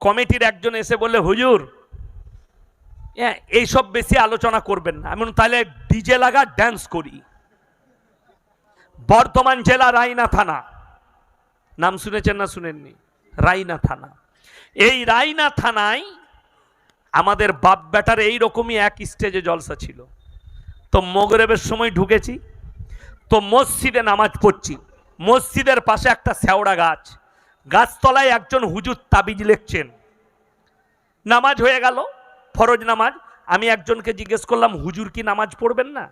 কমিটির একজন এসে বললে হুজুর হ্যাঁ এইসব বেশি আলোচনা করবেন না। আমি বললাম, তাহলে ডিজে লাগা ড্যান্স করি। বর্তমান জেলা রায়না থানা। নাম শুনেছেন না শুনেননি? রায়না থানা। এই রায়না থানায় আমাদের বাপ বেটার এইরকমই এক স্টেজে জলসা ছিল। তো মোগরেবের সময় ঢুকেছি তো মসজিদে নামাজ পড়ছি। মসজিদের পাশে একটা শ্যাওড়া গাছ। গাছতলায় একজন হুজুর তাবিজ লিখছেন। নামাজ হয়ে গেল, ফরজ নামাজ। আমি একজনকে জিজ্ঞেস করলাম, হুজুর কি নামাজ পড়বেন না?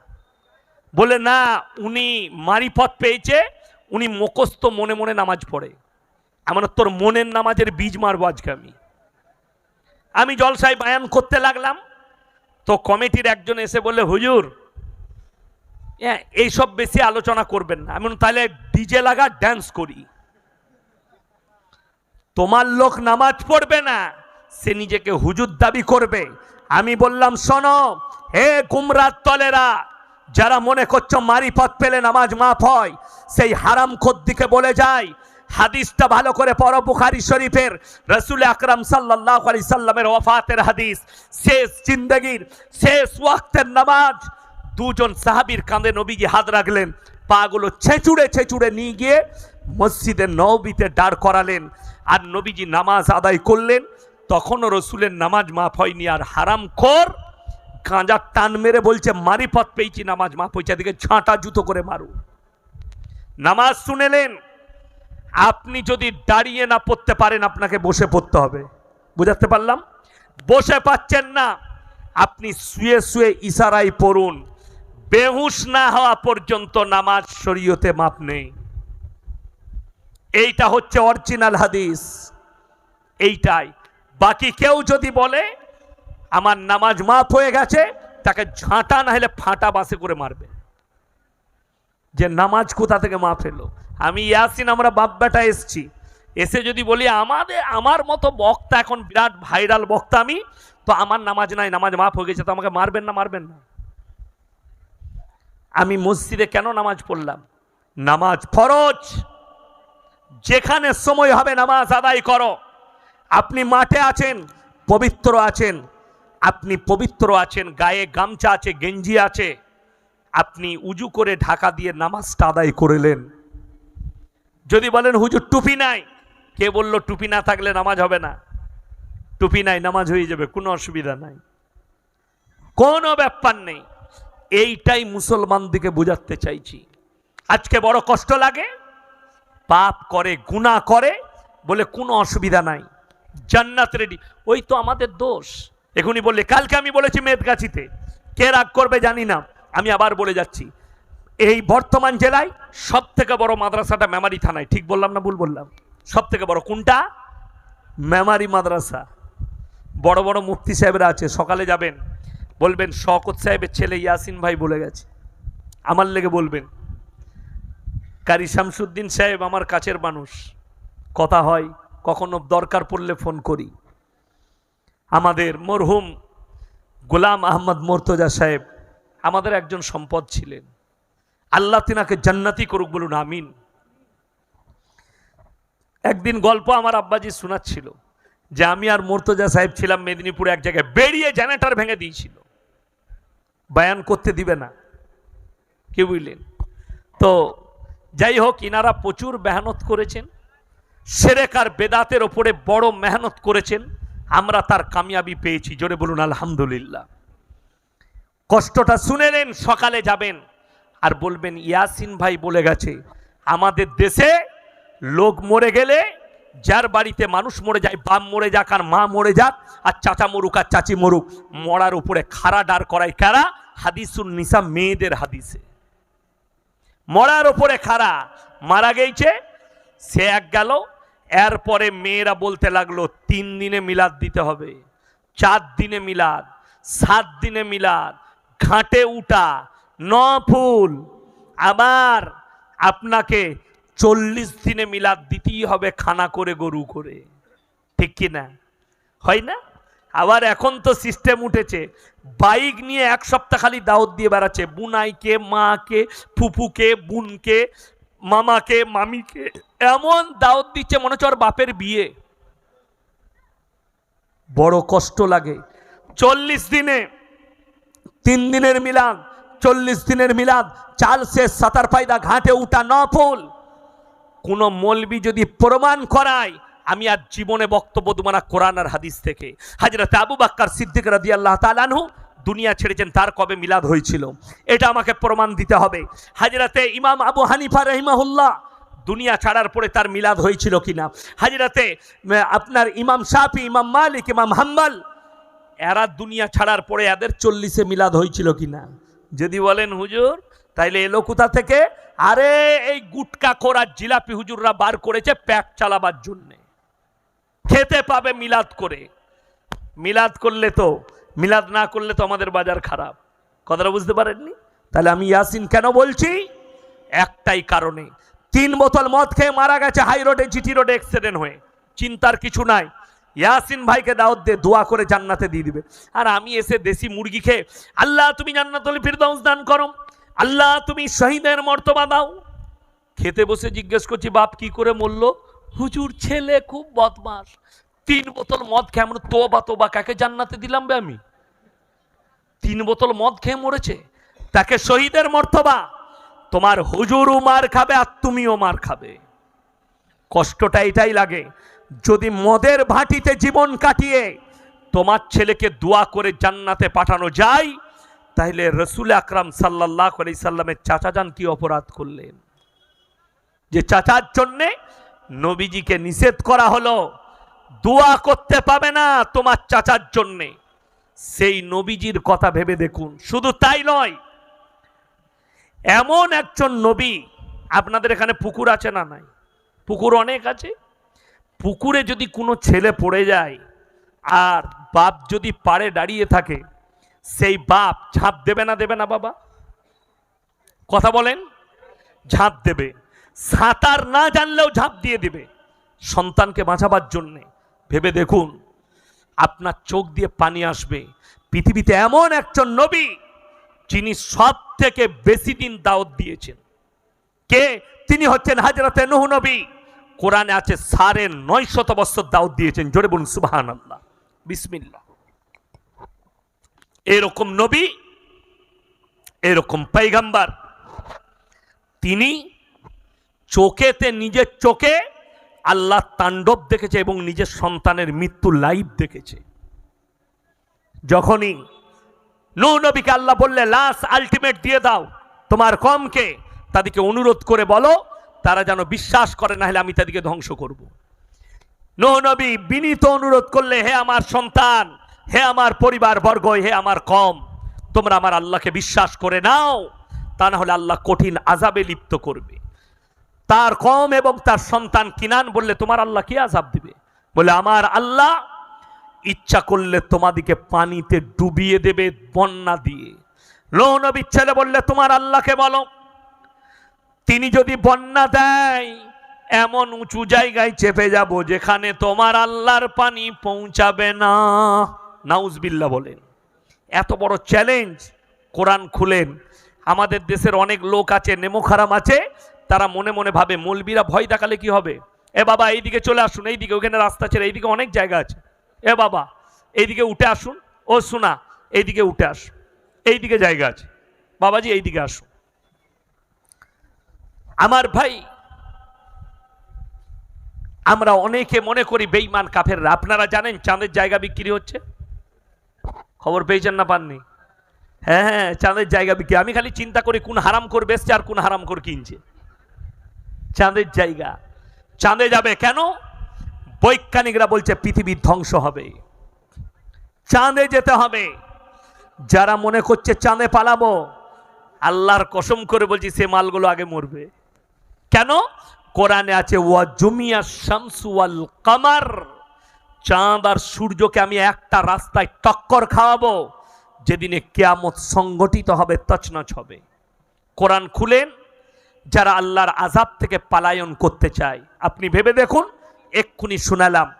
বলে, না, উনি মারিফত পেয়েছে, উনি মুখস্থ মনে মনে নামাজ পড়ে। আমার তোর মনের নামাজের বীজ মারবো আজকে আমি। আমি জলসায় বায়ান করতে লাগলাম। তো কমিটির একজন এসে বলে হুজুর হ্যাঁ এইসব বেশি আলোচনা করবেন না। আমি তাহলে ডিজে লাগা ড্যান্স করি। তোমার লোক নামাজ পড়বে না, সে নিজেকে হুজুর দাবি করবে। আমি বললাম, শোনো, হে গুমরাত তলেরা যারা মনে করছ মারিফত পেলে নামাজ মাফ হয়, সেই হারাম দিকে বলে যায়, হাদিসটা ভালো করে পড়ো বুখারি শরীফের, রসুল আকরাম সাল্লাহ আলি সাল্লামের ওফাতের হাদিস। শেষ জিন্দগির, শেষ ওয়াক্তের নামাজ, দুজন সাহাবীর কাঁধে নবীজি হাত রাখলেন পাগুলো ছেঁচুড়ে ছেঁচুড়ে নিয়ে গিয়ে মসজিদে নবীতে দাঁড় করালেন। আর নবীজি নামাজ আদায় করলেন, তখনও রসুলের নামাজ মাফ হয়নি, আর হারাম খোর গাঁজার টান মেরে বলছে মারিফত পেয়েছি, নামাজ মাফ হয়েছে, এদিকে ছাঁটা জুতো করে মারু। নামাজ শুনেলেন, আপনি যদি দাঁড়িয়ে না পড়তে পারেন, আপনাকে বসে পড়তে হবে। বুঝাতে পারলাম? বসে পাচ্ছেন না, আপনি শুয়ে শুয়ে ইশারায় পড়ুন। বেহুশ না হওয়া পর্যন্ত নামাজ শরীয়তে মাপ নেই। এইটা হচ্ছে অরিজিনাল হাদিস। এইটাই। বাকি কেউ যদি বলে, আমার নামাজ মাফ হয়ে গেছে, তাকে ঝাঁটা না হলে ফাঁটা বাসে করে মারবে। যে নামাজ কোথা থেকে মাফ এলো? আমি ইয়াসিন, আমরা বাপ বেটা এসছি। এসে যদি বলি, আমাদের, আমার মতো বক্তা এখন বিরাট ভাইরাল বক্তা আমি, তো আমার নামাজ নাই, নামাজ মাফ হয়ে গেছে, তো আমাকে মারবেন না মারবেন না? আমি মসজিদে কেন নামাজ পড়লাম? নামাজ ফরজ। যেখানে সময় হবে নামাজ আদায় করো। আপনি মাঠে আছেন, পবিত্র আছেন, আপনি পবিত্র আছেন, গায়ে গামছা আছে, গেঞ্জি আছে, আপনি উজু করে ঢাকা দিয়ে নামাজটা আদায় করলেন। যদি বলেন, হুজুর, টুপি নাই। কে বলল, টুপি না থাকলে নামাজ হবে না। টুপি নাই, নামাজ হয়ে যাবে, কোনো অসুবিধা নাই। কোনো ব্যাপার নেই। এইটাই মুসলমানদিকে বোঝাতে চাইছি। আজকে বড় কষ্ট লাগে। পাপ করে গুণা করে বলে কোনো অসুবিধা নাই। জান্নাত রেডি ওই তো আমাদের দোষ। এখনই বললে, কালকে আমি বলেছি মেদগাছিতে। কে রাগ করবে জানি না। আমি আবার বলে যাচ্ছি। এই বর্তমান জেলায় সব থেকে বড় মাদ্রাসাটা মেমারি থানায়। ঠিক বললাম না ভুল বললাম? সব থেকে বড় কোনটা? মেমারি মাদ্রাসা। বড় বড় মুফতি সাহেবরা আছে, সকালে যাবেন। বলবেন শকত সাহেবের ছেলে ইয়াসিন ভাই বলে গেছে। আমার লেগে বলবেন। কারি শামসুদ্দিন সাহেব আমার কাছের মানুষ। কথা হয়, কখনো দরকার পড়লে ফোন করি। আমাদের মরহুম গোলাম আহমদ মোর্তজা সাহেব আমাদের একজন সম্পদ ছিলেন। আল্লাহ তিনাকে জান্নাতি করুক বলুন, আমিন। একদিন গল্প আমার আব্বাজি শোনাচ্ছিল যে আমি আর মোর্তজা সাহেব ছিলাম মেদিনীপুরে এক জায়গায়, বেরিয়ে জেনারেটর ভেঙে দিয়েছিল। বায়ান করতে দিবে না, কে বুঝলেন? তো যাই হোক ইনারা প্রচুর মেহনত করেছেন। সেরেকার বেদাতের ওপরে বড় মেহনত করেছেন। আমরা তার কামিয়াবি পেয়েছি। জোরে বলুন, আলহামদুলিল্লাহ। কষ্টটা শুনে নেন, সকালে যাবেন। আর বলবেন, ইয়াসিন ভাই বলে গেছে, আমাদের দেশে লোক মরে গেলে যার বাড়িতে মানুষ মরে যায়, বাপ মরে যাক আর মা মরে যাক, আর চাচা মরুক আর চাচি মরুক, মরার উপরে খাড়া ডার করায় কারা? হাদিসুন নিসা, মেয়েদের হাদিসে। মরার ওপরে খাড়া। মারা গেছে সে এক গেল, এরপরে মেয়েরা বলতে লাগল, তিন দিনে মিলাদ দিতে হবে, চার দিনে মিলাদ, সাত দিনে মিলাদ, ঘাটে উঠা ন ফুল। আবার আপনাকে চল্লিশ দিনে মিলাদ দিতেই হবে খানা করে, গরু করে। ঠিক কি না? হয় না? আবার এখন তো সিস্টেম উঠেছে। বাইক নিয়ে এক সপ্তাহ খালি দাওয়াত দিয়ে বেড়াচ্ছে। বুনাইকে, মাকে, ফুফুকে, বোনকে, মামাকে, মামিকে। এমন দাওয়াত দিচ্ছে মনে হচ্ছে বাপের বিয়ে। বড় কষ্ট লাগে। চল্লিশ দিনে, তিন দিনের মিলাদ, চল্লিশ দিনের মিলাদ, চাল শেষ, সাতার ফায়দা, ঘাটে উঠা, নফল। কোন মলবি যদি প্রমাণ করায় আমি আর জীবনে বক্তব্য দেবো কোরআন আর হাদিস থেকে। হাজরত আবু বাক্কার সিদ্দিক রাদি আল্লাহ তালানহু দুনিয়া ছেড়েছেন, তার কবে মিলাদ হয়েছিল? এটা আমাকে প্রমাণ দিতে হবে। হাজরাতে ইমাম আবু হানিফা রহিমাহুল্লাহ দুনিয়া ছাড়ার পরে তার মিলাদ হয়েছিল কিনা? হাজরাতে আপনার ইমাম শাফি, ইমাম মালিক, ইমাম হাম্বাল, এরা দুনিয়া ছাড়ার পরে এদের চল্লিশে মিলাদ হয়েছিল কিনা? যদি বলেন, হুজুর, তাইলে এলো কোথা থেকে? আরে, এই গুটকা খোরা জিলাপি হুজুররা বার করেছে প্যাক চালাবার জন্যে। খেতে পাবে মিলাদ করে। মিলাদ করলে তো, মিলাদ না করলে তো আমাদের বাজার খারাপ। কথাটা বুঝতে পারেননি? তাহলে আমি ইয়াসিন কেন বলছি? একটাই কারণে। তিন বোতল মদ খেয়ে মারা গেছে হাই রোডে, জিটি রোডে অ্যাক্সিডেন্ট হয়ে। চিন্তার কিছু নাই। ইয়াসিন ভাইকে দাওয়াত দিয়ে দোয়া করে জান্নাতে দিয়ে দিবে। আর আমি এসে দেশি মুরগি খেয়ে, আল্লাহ তুমি জান্নাতুল ফিরদাউস দান করো। আল্লাহ তুমি শহীদের মর্তবা দাও। খেতে বসে জিজ্ঞেস করছি, বাপ কি করে মরল? হুজুর ছেলে খুব বদমাস তিন বোতল মদ খেয়ে আমরা তোবা তোবা, কাকে জান্নাতে দিলাম বে আমি? তিন বোতল মদ খেয়ে মরেছে। তাকে শহীদের মর্তবা। তোমার হুজুরও মার খাবে আর তুমিও মার খাবে। কষ্টটা এটাই লাগে, যদি মদের ভাটিতে জীবন কাটিয়ে তোমার ছেলেকে দোয়া করে জান্নাতে পাঠানো যায় তাহলে রসুল আকরাম সাল্লাহ আলি সাল্লামের চাচা যান কি অপরাধ করলেন? যে চাচার জন্যে নবীজিকে নিষেধ করা হলো। দোয়া করতে পাবে না তোমার চাচার জন্যে। সেই নবীজির কথা ভেবে দেখুন। শুধু তাই নয়, এমন একজন নবী, আপনাদের এখানে পুকুর আছে না নাই? পুকুর অনেক আছে। পুকুরে যদি কোনো ছেলে পড়ে যায়, আর বাপ যদি পাড়ে দাঁড়িয়ে থাকে, সেই বাপ ঝাঁপ দেবে না দেবে না বাবা? কথা বলেন? ঝাঁপ দেবে। সাঁতার না জানলেও ঝাঁপ দিয়ে দিবে। সন্তানকে বাঁচাবার জন্যে। ভেবে দেখুন, আপনার চোখ দিয়ে পানি আসবে। পৃথিবীতে এমন একজন নবী, যিনি সব থেকে বেশি দিন দাওয়াত দিয়েছেন। কে? তিনি হচ্ছেন হাজরতে নুহ নবী। কোরআনে আছে, সাড়ে নয় শত বছর দাওয়াত দিয়েছেন। জোরে বলুন সুবাহান আল্লাহ বিসমিল্লাহ। এরকম নবী, এরকম পাইগাম্বার, তিনি চোখেতে নিজের চোখে আল্লাহ তাণ্ডব দেখেছে এবং নিজের সন্তানের মৃত্যু লাইভ দেখেছে। যখনই নৌ নবীকে আল্লাহ বললে, লাশ আলটিমেট দিয়ে দাও, তোমার কমকে। তাদেরকে অনুরোধ করে বলো, তারা যেন বিশ্বাস করে না হলে আমি তাদেরকে ধ্বংস করব। নৌ নবী বিনীত অনুরোধ করলে, হে আমার সন্তান, হে আমার পরিবার বর্গ, হে আমার কম, তোমরা আমার আল্লাহকে বিশ্বাস করে নাও। তা না হলে আল্লাহ কঠিন আজাবে লিপ্ত করবে। তার কম এবং তার সন্তান কিনান বললে তোমার আল্লাহ কি আজাব দিবে? বলে, আমার আল্লাহ ইচ্ছা করলে তোমাদিকে পানিতে ডুবিয়ে দেবে বন্যা দিয়ে। নবীর ছেলে বললে, তোমার আল্লাহকে বলো। তিনি যদি বন্যা দেয়, এমন উঁচু জায়গায় চেপে যাব যেখানে তোমার আল্লাহর পানি পৌঁছাবে না। নাউজবিল্লা বলেন। এত বড় চ্যালেঞ্জ। কোরআন খুলেন। আমাদের দেশের অনেক লোক আছে, নেমোখারাম আছে তারা মনে মনে ভাবে, মলবিরা ভয় দেখালে কি হবে? এ বাবা, এইদিকে চলে আসুন, এইদিকে ওখানে রাস্তা ছেড়ে, এইদিকে অনেক জায়গা আছে। এ বাবা, এইদিকে উঠে আসুন। ও শোনা এইদিকে উঠে আসুন এইদিকে জায়গা আছে। বাবাজি, এইদিকে আসুন। আমার ভাই, আমরা অনেকে মনে করি বেইমান কাফেররা। আপনারা জানেন চাঁদের জায়গা বিক্রি হচ্ছে? খবর পেয়েছেন না পাননি? হ্যাঁ হ্যাঁ চাঁদের জায়গা বিক্রি। আমি খালি চিন্তা করি, কোন হারাম করে বেচছে আর কোন হারাম করে কিনছে। চাঁদের জায়গা। চাঁদে যাবে কেন? বৈজ্ঞানিকরা বলছে পৃথিবীর ধ্বংস হবে। চাঁদে যেতে হবে। যারা মনে করছে চাঁদে পালাবো, আল্লাহর কসম করে বলছি সে মালগুলো আগে মরবে। কেন? কোরআনে আছে, ওয়া জুমিয়া শামসু ওয়াল কামার চাঁদ আর সূর্যকে আমি একটা রাস্তায় টক্কর খাওয়াবো, যেদিনে কেয়ামত সংগঠিত হবে, তছনছ হবে। কোরআন খুলেন যারা আল্লাহর আজাব থেকে পালায়ন করতে চায়। আপনি ভেবে দেখুন, এক্ষুনি শোনালাম।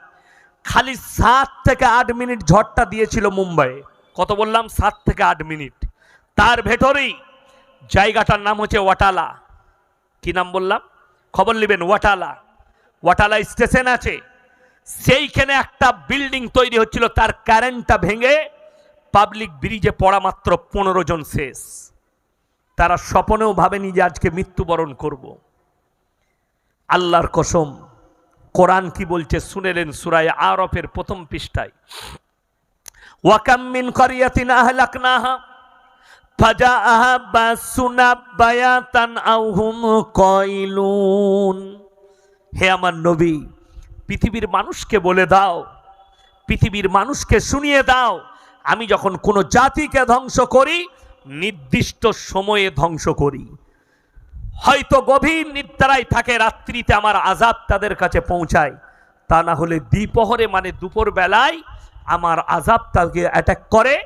খালি সাত থেকে আট মিনিট ঝড়টা দিয়েছিল মুম্বাইয়ে কত বললাম? সাত থেকে আট মিনিট। তার ভেতরেই জায়গাটার নাম হচ্ছে ওয়াটালা। কি নাম বললাম? খবর নেবেন, ওয়াটালা। ওয়াটালা স্টেশন আছে। সেইখানে একটা বিল্ডিং তৈরি হচ্ছিল, তার কারেন্টটা ভেঙে পাবলিক ব্রিজে পড়া মাত্র পনেরো জন শেষ। তারা স্বপনেও ভাবেনি যে আজকে মৃত্যুবরণ করব। আল্লাহর কসম, কোরআন কি বলছে শুনেলেন সুরায় আরফের প্রথম পৃষ্ঠায়। ওয়াকাম মিন করিয়াতিন আহলাকনাহা, ফাজাআহা বাসুনা বায়াতান আও হুম কয়লুন হে আমার নবী, পৃথিবীর মানুষকে বলে দাও, পৃথিবীর মানুষকে শুনিয়ে দাও, আমি যখন কোনো জাতিকে ধ্বংস করি নির্দিষ্ট সময়ে ধ্বংস করি। হয়তো গভীর নিদ্রায় থাকে, রাত্রিতে আমার আজাব তাদের কাছে পৌঁছায়। তা না হলে দ্বিপহরে মানে দুপুর বেলায় আমার আজাব তাকে অ্যাটাক করে,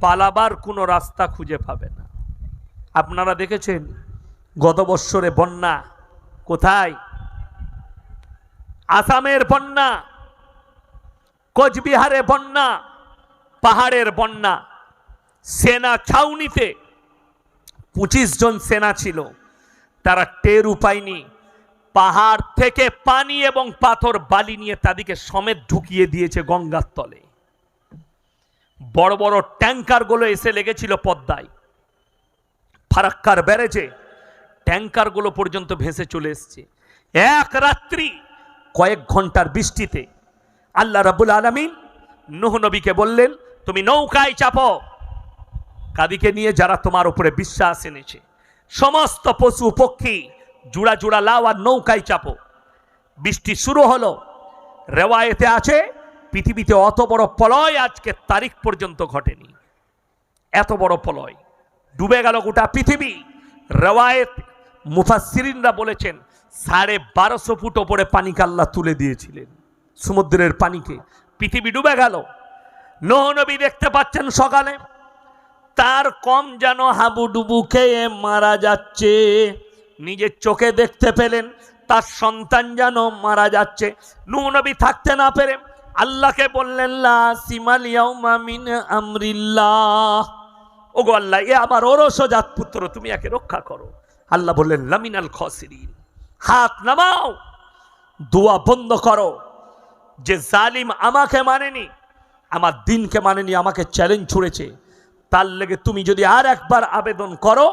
পালাবার কোনো রাস্তা খুঁজে পাবে না। আপনারা দেখেছেন, গত বৎসরে বন্যা কোথায়? আসামের বন্যা, কোচবিহারে বন্যা, পাহাড়ের বন্যা। সেনা ছাউনিতে। পঁচিশ জন সেনা ছিল। তারা টের উপায়নি। পাহাড় থেকে পানি এবং পাথর বালি নিয়ে তাদেরকে সমেত ঢুকিয়ে দিয়েছে গঙ্গার তলে। বড় বড় ট্যাঙ্কারগুলো এসে লেগেছিল পদ্মায়। ফারাক্কার ব্যারেজে ট্যাঙ্কারগুলো পর্যন্ত ভেসে চলে এসছে। এক রাত্রি, কয়েক ঘণ্টার বৃষ্টিতে। আল্লাহ রাবুল আলমিন নবীকে বললেন, তুমি নৌকায় চাপো। কাদিকে নিয়ে যারা তোমার উপরে বিশ্বাস এনেছে। সমস্ত পশু পক্ষী জুড়া জুড়া লাও আর নৌকায় চাপো। বৃষ্টি শুরু হলো। রেওয়ায়েতে আছে, পৃথিবীতে অত বড় প্রলয় আজকে তারিখ পর্যন্ত ঘটেনি। এত বড় প্রলয়। ডুবে গেল গোটা পৃথিবী। রেওয়ায়েত মুফাসিরিনরা বলেছেন, সাড়ে বারোশো ফুট ওপরে পানিকে আল্লাহ তুলে দিয়েছিলেন। সমুদ্রের পানিকে। পৃথিবী ডুবে গেল। নোহ নবী দেখতে পাচ্ছেন সকালে। তার কম যেন হাবুডুবু খেয়ে মারা যাচ্ছে। নিজের চোখে দেখতে পেলেন, তার সন্তান যেন মারা যাচ্ছে। নবী থাকতে না পেরে আল্লাহকে বললেন, লা সিমাল ইয়াউমা মিন আমরিল্লাহ। ওগো আল্লাহ, এ আমার ওরস জাত পুত্র, তুমি একে রক্ষা করো। আল্লাহ বললেন, লামিনাল খসরিন। হাত নামাও, দোয়া বন্ধ করো। যে জালিম আমাকে মানেনি, আমার দিনকে মানেনি, আমাকে চ্যালেঞ্জ ছুড়েছে। তার লেগে তুমি যদি আর একবার আবেদন করো,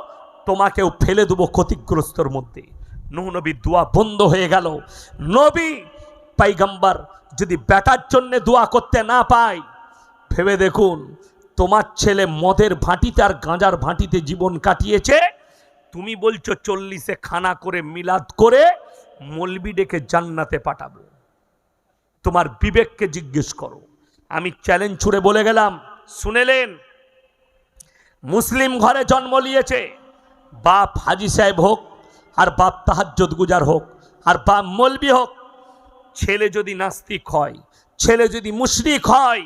তোমাকেও ফেলে দেবো ক্ষতিগ্রস্তর মধ্যে। নুহ নবী দোয়া বন্ধ হয়ে গেল। নবী পাইগাম্বার যদি বেটার জন্য দোয়া করতে না পায়, ভেবে দেখুন, তোমার ছেলে মদের ভাঁটিতে আর গাঁজার ভাঁটিতে জীবন কাটিয়েছে। তুমি বলছো, চল্লিশে খানা করে মিলাদ করে মলবি ডেকে জান্নাতে পাঠাবো। তোমার বিবেককে জিজ্ঞেস করো। আমি চ্যালেঞ্জ ছুড়ে বলে গেলাম, শুনেলেন? মুসলিম ঘরে জন্ম নিয়েছে। বাপ হাজি সাহেব হোক, আর বাপ তাহাজ্জুদ গুজার হোক, আর বাপ মলবি হোক, ছেলে যদি নাস্তিক হয়, ছেলে যদি মুশরিক হয়,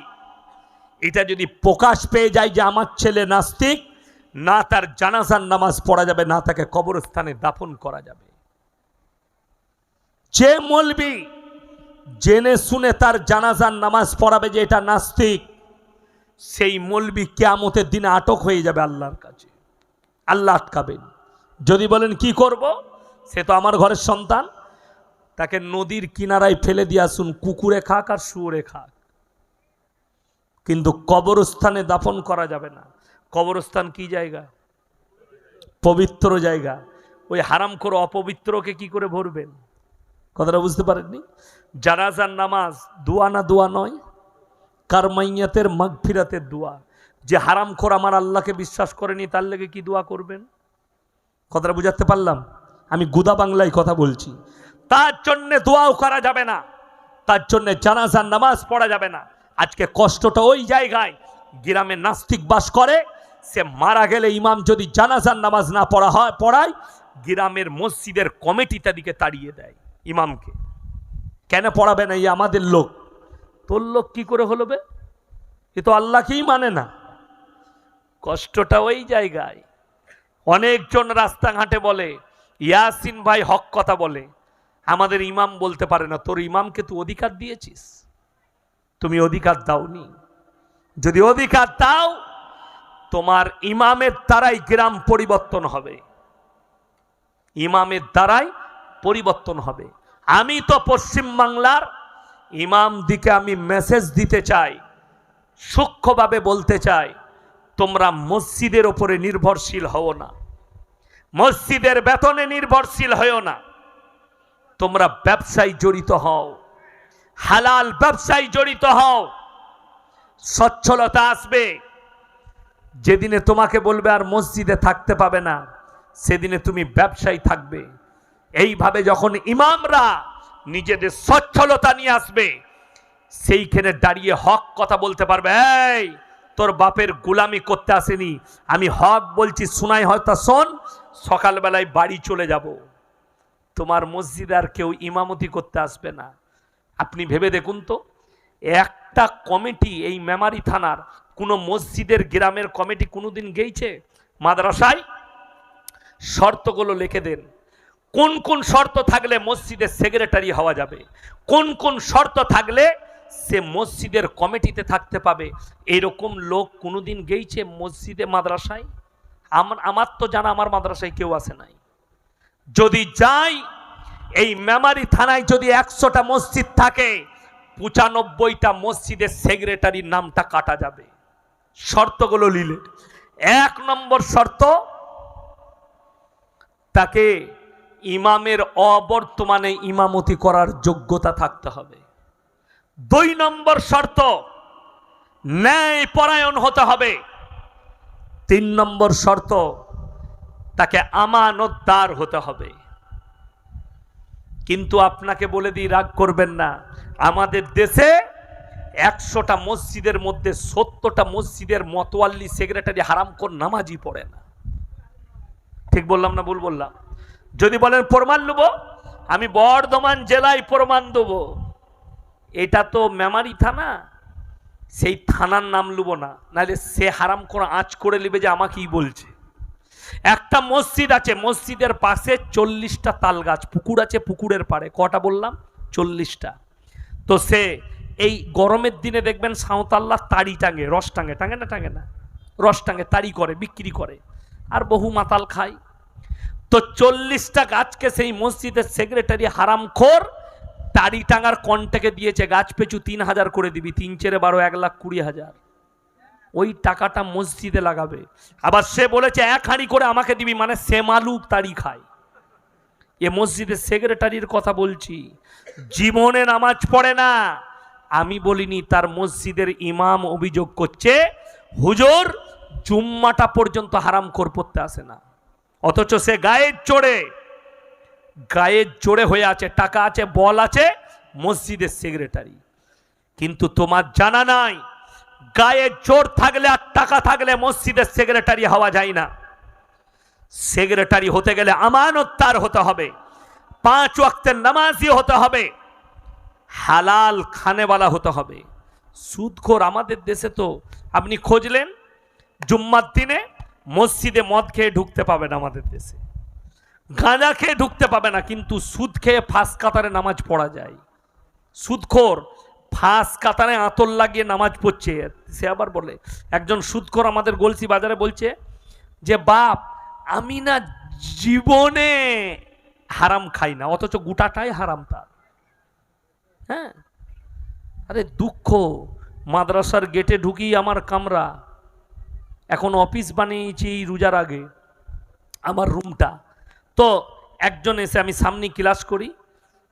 এটা যদি প্রকাশ পেয়ে যায় যে আমার ছেলে নাস্তিক, না তার জানাজার নামাজ পড়া যাবে, না তাকে কবরস্থানে দাফন করা যাবে। যে মলবি, জেনে শুনে তার জানাজার নামাজ পড়াবে যে এটা নাস্তিক সেই মলবি কেয়ামতের দিনে আটক হয়ে যাবে আল্লাহর কাছে। আল্লাহ আটকাবেন। যদি বলেন, কি করব? সে তো আমার ঘরের সন্তান। তাকে নদীর কিনারায় ফেলে দিয়ে আসুন, কুকুরে খাক আর শুয়োরে খাক। কিন্তু কবরস্থানে দাফন করা যাবে না। কবরস্থান কি জায়গা? পবিত্র জায়গা। ওই হারাম করে অপবিত্রকে কি করে ভরবেন? কথাটা বুঝতে পারেননি? জানাজার নামাজ দোয়া না দোয়া নয়। কারমাইয়াতের মাগফিরাতের দোয়া। যে হারাম খোর আমার আল্লাহকে বিশ্বাস করেনি, তার লেগে কি দোয়া করবেন? কথাটা বুঝাতে পারলাম? আমি গুদা বাংলায় কথা বলছি। তার জন্যে দোয়াও করা যাবে না। তার জন্যে জানাজার নামাজ পড়া যাবে না। আজকে কষ্টটা ওই জায়গায়। গ্রামে নাস্তিক বাস করে, সে মারা গেলে ইমাম যদি জানাজার নামাজ না পড়া হয়, পড়ায়, গ্রামের মসজিদের কমিটি তাদিকে তাড়িয়ে দেয় ইমামকে। কেন পড়াবে না এই আমাদের লোক? তোর লোক কি করে হলো বে? এ তো আল্লাহকেই মানে না। কষ্টটা ওই জায়গায়। অনেকজন রাস্তাঘাটে বলে, ইয়াসিন ভাই হক কথা বলে, আমাদের ইমাম বলতে পারে না, তোর ইমামকে তুই অধিকার দিয়েছিস? তুমি অধিকার দাওনি। যদি অধিকার দাও, তোমার ইমামের দ্বারাই গ্রাম পরিবর্তন হবে। ইমামের দ্বারাই পরিবর্তন হবে। আমি তো পশ্চিম বাংলার ইমাম দিকে আমি মেসেজ দিতে চাই, সূক্ষ্মভাবে বলতে চাই, তোমরা মসজিদের ওপরে নির্ভরশীল হও না। মসজিদের বেতনে নির্ভরশীল হও না। তোমরা ব্যবসায় জড়িত হও। হালাল ব্যবসায় জড়িত হও। সচ্ছলতা আসবে। যেদিনে তোমাকে বলবে আর মসজিদে থাকতে পাবে না, সেদিনে তুমি ব্যবসায় থাকবে। এইভাবে যখন ইমামরা নিজেদের সচ্ছলতা নিয়ে আসবে। সেইখানে দাঁড়িয়ে হক কথা বলতে পারবে। এই, তোর বাপের গুলামি করতে আসেনি। আমি হক বলছি, শোনাই হয়তো শোন, সকালবেলায় বাড়ি চলে যাব। তোমার মসজিদ আর কেউ ইমামতি করতে আসবে না। আপনি ভেবে দেখুন তো, একটা কমিটি, এই মেমারি থানার কোনো মসজিদের গ্রামের কমিটি কোনোদিন গেইছে? মাদ্রাসায়? শর্তগুলো লিখে দেন। কোন কোন শর্ত থাকলে মসজিদের সেক্রেটারি হওয়া যাবে? কোন কোন শর্ত থাকলে সে মসজিদের কমিটিতে থাকতে পাবে? এরকম লোক কোনোদিন গেইছে মসজিদে, মাদ্রাসায়? আমার আমার তো জানা, আমার মাদ্রাসায় কেউ আসে নাই। যদি যাই, এই মেমারি থানায় যদি একশোটা মসজিদ থাকে, পঁচানব্বইটা মসজিদের সেক্রেটারির নামটা কাটা যাবে। শর্তগুলো নিলে এক নম্বর শর্ত, তাকে ইমামের অবর্তমানে ইমামতি করার যোগ্যতা থাকতে হবে। দুই নম্বর শর্ত ন্যায় পরায়ণ হতে হবে। তিন নম্বর শর্ত, তাকে আমানতদার হতে হবে। কিন্তু আপনাকে বলে দিই, রাগ করবেন না। আমাদের দেশে একশোটা মসজিদের মধ্যে সত্তরটা মসজিদের মতোয়াল্লি সেক্রেটারি হারামকর নামাজই পড়ে না। ঠিক বললাম না ভুল বললাম? যদি বলেন প্রমাণ নেব আমি বর্ধমান জেলায় প্রমাণ দেবো। এটা তো মেমারি থানা, সেই থানার নাম লুব না, নাহলে সে হারাম করে আঁচ করে নেবে যে আমাকেই বলছে। একটা মসজিদ আছে, মসজিদের পাশে চল্লিশটা তাল গাছ পুকুর আছে পুকুরের পাড়ে। কটা বললাম? চল্লিশটা। তো সে এই গরমের দিনে দেখবেন সাঁওতাল্লা তাড়ি টাঙে, রস টাঙে টাঙে না টাঙে না? রস টাঙে তাড়ি করে, বিক্রি করে। আর বহু মাতাল খায়। তো চল্লিশটা গাছকে সেই মসজিদের সেক্রেটারি হারামখোর তাড়ি টাঙার কন্টাকে দিয়েছে, গাছ পেছু তিন হাজার করে দিবি, তিন চেরে বারো, এক লাখ কুড়ি হাজার। ওই টাকাটা মসজিদে লাগাবে। আবার সে বলেছে, এক হাঁড়ি করে আমাকে দিবি মানে সে মালুক তাড়ি খায়। এ মসজিদের সেক্রেটারির কথা বলছি। জীবনে নামাজ পড়ে না। আমি বলিনি, তার মসজিদের ইমাম অভিযোগ করছে, হুজুর, জুম্মাটা পর্যন্ত হারাম কর পড়তে আসে না। অথচ সে গায়ের চড়ে গায়ের জোরে হয়ে আছে, টাকা আছে, বল আছে, মসজিদের সেক্রেটারি কিন্তু তোমার জানা নাই গায়ের জোর থাকলে আর টাকা থাকলে মসজিদের সেক্রেটারি হওয়া যায় না। সেক্রেটারি হতে গেলে আমানতদার হতে হবে, পাঁচ ওয়াক্তের নামাজি হতে হবে, হালাল খানেওয়ালা হতে হবে। সুদখোর আমাদের দেশে তো, আপনি খুঁজলেন, জুম্মার দিনে মসজিদে মদ খেয়ে ঢুকতে পাবে না আমাদের দেশে। গাঁজা খেয়ে ঢুকতে পাবে না, কিন্তু সুদ খেয়ে ফাঁস কাতারে নামাজ পড়া যায়। সুদখোর ফাঁস কাতারে আঁতর লাগিয়ে নামাজ পড়ছে। সে আবার বলে, একজন সুদখোর আমাদের গলসি বাজারে বলছে যে, বাপ, আমি না জীবনে হারাম খাই না, অথচ গোটাটাই হারাম তার। হ্যাঁ? আরে দুঃখ, মাদ্রাসার গেটে ঢুকি আমার কামরা। এখন অফিস বানিয়েছি এই রোজার আগে, আমার রুমটা। তো একজন এসে আমি সামনে ক্লাস করি,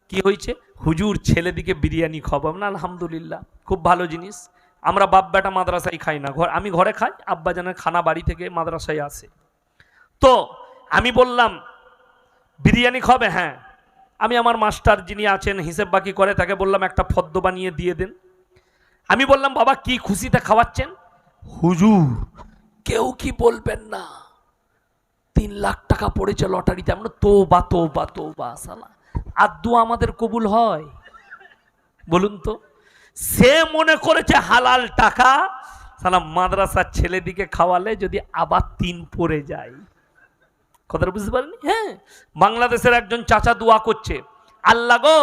কি হয়েছে? হুজুর ছেলেদিকে বিরিয়ানি খাব না আলহামদুলিল্লাহ, খুব ভালো জিনিস। আমরা বাপ বেটা মাদ্রাসায় খাই না। ঘর, আমি ঘরে খাই আব্বা আব্বাজানের খানা বাড়ি থেকে মাদ্রাসায় আসে। তো আমি বললাম, বিরিয়ানি খাবে? হ্যাঁ। আমি আমার মাস্টার যিনি আছেন, হিসেব বাকি করে, তাকে বললাম, একটা ফদ্দ বানিয়ে দিয়ে দেন। আমি বললাম, বাবা, কি খুশিতে খাওয়াচ্ছেন? হুজুর কেউ কি বলবেন না? তিন লাখ টাকা পড়েছে লটারিতে। আমরা তো বা তো বা তো বা সালা আদু আমাদের কবুল হয়? বলুন তো। সে মনে করেছে হালাল টাকা, সালা মাদ্রাসার ছেলেদিকে খাওয়ালে যদি আবার তিন পড়ে যায়। কথাটা বুঝতে পারেনি হ্যাঁ। বাংলাদেশের একজন চাচা দোয়া করছে, আল্লাহ গো,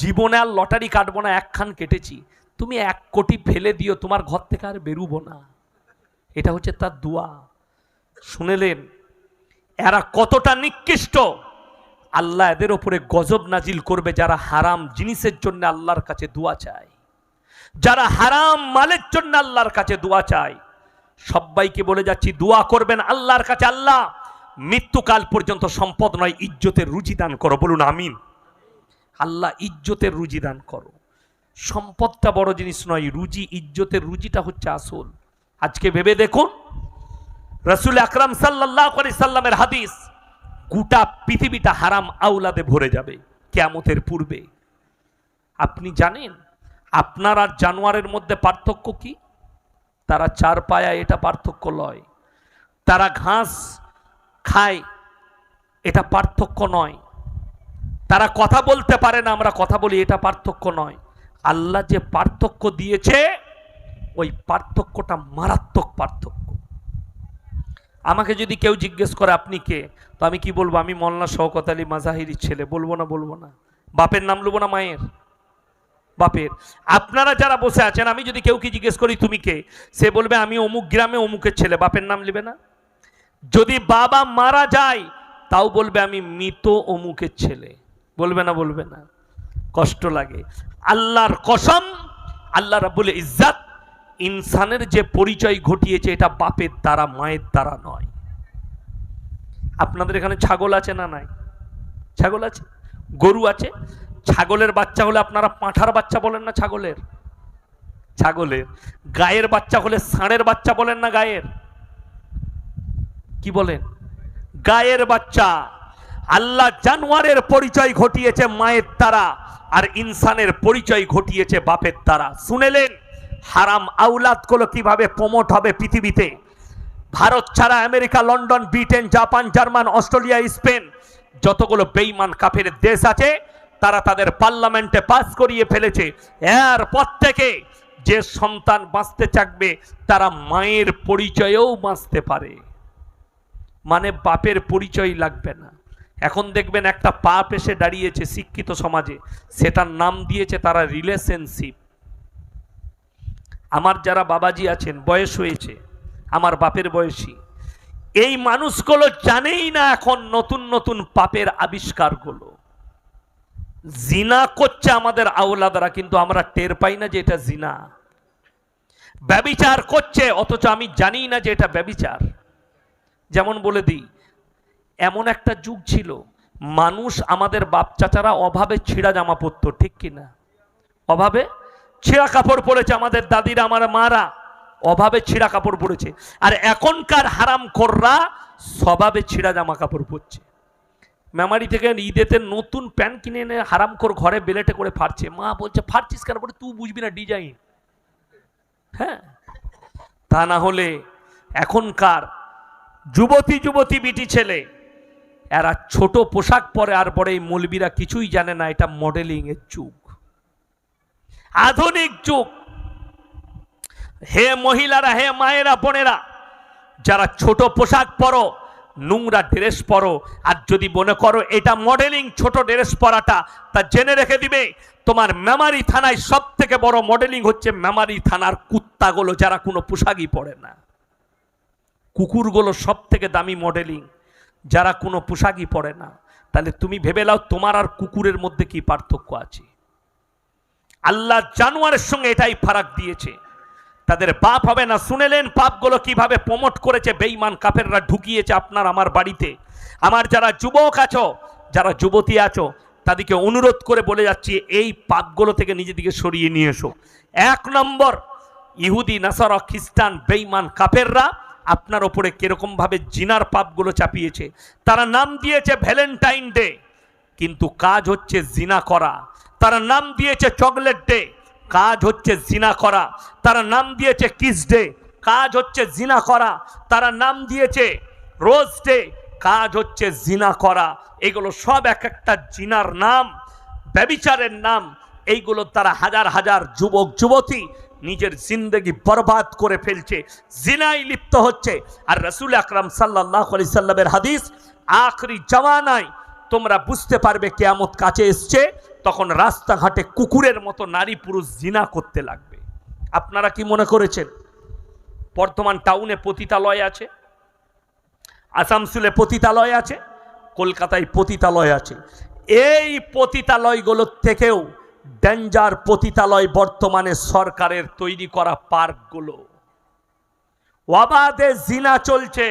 জীবনে আর লটারি কাটবো না, একখান কেটেছি। তুমি এক কোটি ফেলে দিও, তোমার ঘর থেকে আর বেরুবো না। এটা হচ্ছে তার দোয়া। শুনেলেন? এরা কতটা নিকৃষ্ট। আল্লাহ এদের ওপরে গজব নাজিল করবে যারা হারাম জিনিসের জন্য আল্লাহর কাছে দোয়া চায়। যারা হারাম মালের জন্য আল্লাহর কাছে দোয়া চায়। সবাইকে বলে যাচ্ছি, দোয়া করবেন আল্লাহর কাছে। আল্লাহ, মৃত্যুকাল পর্যন্ত সম্পদ নয়, ইজ্জতের রুজি দান করো। বলুন, আমিন। আল্লাহ, ইজ্জতের রুজি দান করো। সম্পদটা বড় জিনিস নয়, রুজি, ইজ্জতের রুজিটা হচ্ছে আসল। আজকে ভেবে দেখুন, রসুল আকরাম সাল্লাহ সাল্লামের হাদিস, গোটা পৃথিবীটা হারাম আউলাদে ভরে যাবে কেয়ামতের পূর্বে। আপনি জানেন, আপনার আর জানোয়ারের মধ্যে পার্থক্য কি? তারা চার পায়া এটা পার্থক্য লয়। তারা ঘাস খায়, এটা পার্থক্য নয়। তারা কথা বলতে পারে না, আমরা কথা বলি, এটা পার্থক্য নয়। আল্লাহ যে পার্থক্য দিয়েছে ওই পার্থক্যটা মারাত্মক পার্থক্য। আমাকে যদি কেউ জিজ্ঞেস করে, আপনি কে? তো আমি কি বলব? আমি মল্লা শওকত আলী মাজাহিরির ছেলে। বলব না বলব না। বাপের নাম লুবো না, মায়ের? বাপের। আপনারা যারা বসে আছেন, আমি যদি কেউ কি জিজ্ঞেস করি, তুমি কে? সে বলবে, আমি অমুক গ্রামে অমুকের ছেলে। বাপের নাম নেবে না? যদি বাবা মারা যায়, তাও বলবে, আমি মৃত অমুকের ছেলে। বলবে না বলবে না। কষ্ট লাগে। আল্লাহর কসম, আল্লাহ রাবুল ইজ্জাত ইনসানের যে পরিচয় ঘটিয়েছে, এটা বাপের দ্বারা, মায়ের দ্বারা নয়। আপনাদের এখানে ছাগল আছে না নাই? ছাগল আছে? গরু আছে? ছাগলের বাচ্চা হলে আপনারা পাঁঠার বাচ্চা বলেন না ছাগলের? ছাগলের। গায়ের বাচ্চা হলে ষাঁড়ের বাচ্চা বলেন না গায়ের? কি বলেন? গায়ের বাচ্চা। আল্লাহ জানোয়ারের পরিচয় ঘটিয়েছে মায়ের দ্বারা, আর ইনসানের পরিচয় ঘটিয়েছে বাপের দ্বারা। শুনেলেন? হারাম আউলাদগুলো কীভাবে প্রমোট হবে পৃথিবীতে? ভারত ছাড়া America, London, Britain, Japan, German, Australia, Spain যতগুলো বেইমান কাফের দেশ আছে, তারা তাদের পার্লামেন্টে পাস করিয়ে ফেলেছে। এরপর থেকে যে সন্তান বাঁচতে চাকবে, তারা মায়ের পরিচয়েও বাঁচতে পারে। মানে বাপের পরিচয় লাগবে না। এখন দেখবেন একটা পাপ এসে দাঁড়িয়েছে শিক্ষিত সমাজে। সেটার নাম দিয়েছে তারা রিলেশনশিপ আমার যারা বাবাজি আছেন, বয়স হয়েছে, আমার বাপের বয়সী, এই মানুষগুলো জানেই না এখন নতুন নতুন পাপের আবিষ্কারগুলো। জিনা করছে আমাদের আওলাদারা, কিন্তু আমরা টের পাই না যে এটা জিনা। ব্যবিচার করছে, অথচ আমি জানি না যে এটা ব্যবিচার। যেমন বলে দিই, এমন একটা যুগ ছিল, মানুষ আমাদের বাপ চাচারা অভাবে ছিঁড়া জামা পরতো, ঠিক কিনা? অভাবে? ছিঁড়া কাপড় পরেছে আমাদের দাদিরা, আমার মারা। অভাবে ছিঁড়া কাপড় পরেছে। আর এখনকার হারাম কররা স্বভাবে ছিঁড়া জামা কাপড় পরছে। মেমারি থেকে ঈদেতে নতুন প্যান্ট কিনে এনে হারাম কর ঘরে বেলেটে করে ফাটছে মা বলছে ফাটছিস কেন? বলে, তুই বুঝবি না ডিজাইন। হ্যাঁ? তা না হলে এখনকার যুবতী যুবতী বিটি ছেলে, এরা ছোট পোশাক পরে আর পরে এই মলবিরা কিছুই জানে না, এটা মডেলিং এর যুগ। আধুনিক যুগ। হে মহিলারা, হে মায়েরা, বোনেরা, যারা ছোট পোশাক পরো, নোংরা ড্রেস পরো, আর যদি মনে করো এটা মডেলিং ছোট ড্রেস পরাটা, তা জেনে রেখে দিবে, তোমার মেমারি থানায় সব থেকে বড় মডেলিং হচ্ছে মেমারি থানার কুত্তাগুলো, যারা কোনো পোশাকই পরে না। কুকুরগুলো সব থেকে দামি মডেলিং যারা কোনো পোশাকই পরে না। তাহলে তুমি ভেবে লাও তোমার আর কুকুরের মধ্যে কি পার্থক্য আছে? আল্লাহ জানোয়ারের সঙ্গে এটাই ফারাক দিয়েছে। তাদের পাপ হবে না। শুনেলেন পাপগুলো কীভাবে প্রমোট করেছে? বেইমান কাফেররা ঢুকিয়েছে আপনার, আমার বাড়িতে। আমার যারা যুবক আছো, যারা যুবতী আছো, তাদেরকে অনুরোধ করে বলে যাচ্ছি, এই পাপগুলো থেকে নিজেদিকে সরিয়ে নিয়ে এসো। এক নম্বর, ইহুদি, নাসারা, খ্রিস্টান বেইমান কাফেররা আপনার ওপরে কীরকমভাবে জিনার পাপগুলো চাপিয়েছে। তারা নাম দিয়েছে ভ্যালেন্টাইন ডে। কিন্তু কাজ হচ্ছে জিনা করা। তারা নাম দিয়েছে চকলেট ডে। কাজ হচ্ছে জিনা করা। তারা নাম দিয়েছে কিস ডে। কাজ হচ্ছে জিনা করা। তারা নাম দিয়েছে রোজ ডে। কাজ হচ্ছে জিনা করা। এগুলো সব এক একটা জিনার নাম, ব্যবিচারের নাম। এইগুলো তারা হাজার হাজার যুবক, যুবতী নিজের জিন্দগি বরবাদ করে ফেলছে। জিনাই লিপ্ত হচ্ছে। আর রসুল আকরাম সাল্লাহ আলি সাল্লামের হাদিস, আখরি জমানায় তোমরা বুঝতে পারবে কেয়ামত কাছে এসছে, তখন রাস্তাঘাটে কুকুরের মতো নারী পুরুষ জিনা করতে লাগবে। আপনারা কি মনে করেছেন? বর্তমান টাউনে পতিতালয় আছে আসামসুলে পতিতালয় আছে, কলকাতায় পতিতালয় আছে। এই পতিতালয়গুলোর থেকেও ডেঞ্জার পতিতালয় বর্তমানে সরকারের তৈরি করা পার্কগুলো। অবাধে জিনা চলছে।